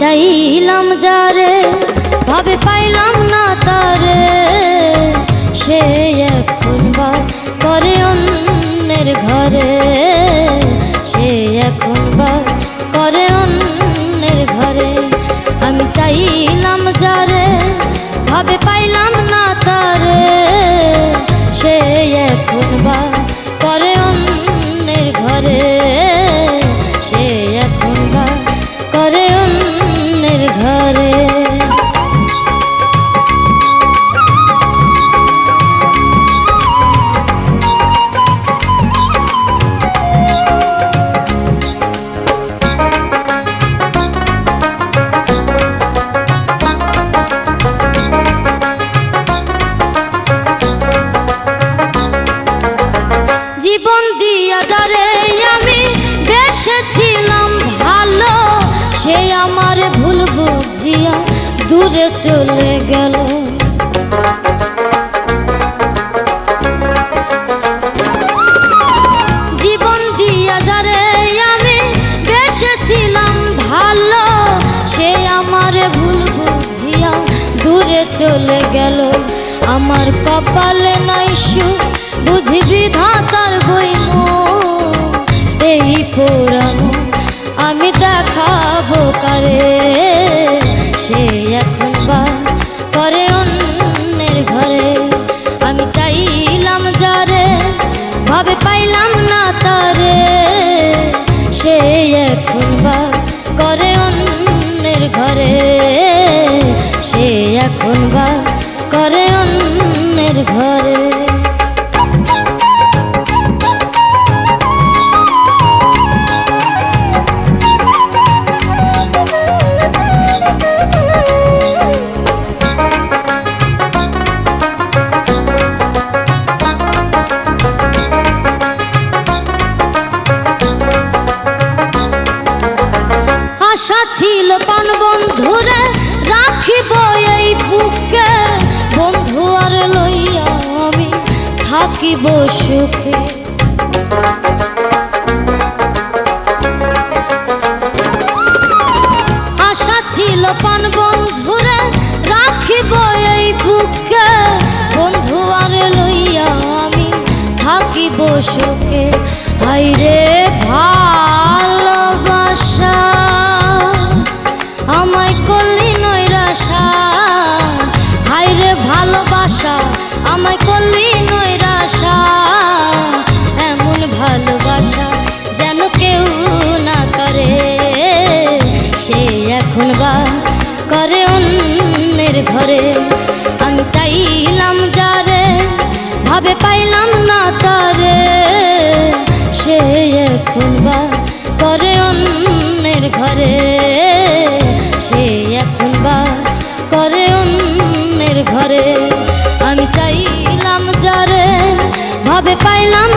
চাইলাম যারে ভাবে পাইলাম না তারে। বুঝিয়া দূরে চলে গেল। জীবন দিয়া যারে আমি বেসেছিলাম ভালো, সে আমার ভুল বুঝিয়া দূরে চলে গেল। আমার কপালে নাই সুখ বুঝবি ধাতার বইম এই পুরানো আমি দেখাবো কারে? সে এখন বা করে অন্যের ঘরে। আমি চাইলাম যারে, ভাবে পাইলাম না তারে। সে এখন বা করে অন্যের ঘরে। সে এখন বা করে অন্যের ঘরে। আশা ছিল পান বন্ধুরে, রাখিব এই বুকে। বন্ধু আর লইয়া আমি থাকিব সুখে। আশা ছিল পান বন্ধুরে, রাখিব এই বুকে। বন্ধু আর লইয়া আমি থাকিব সুখে। হাইরে ভালোবাসা আমায় করলি নৈরাশা, এমন ভালোবাসা যেন কেউ না করে। সে এখন বাস করে অন্যের ঘরে। আমি চাইলাম যারে, ভাবে পাইলাম না তারে। সে এখন বা করে অন্যের ঘরে। সে এখন বা করে অন্যের ঘরে। আমি চাইলাম যারে ভাবে পাইলাম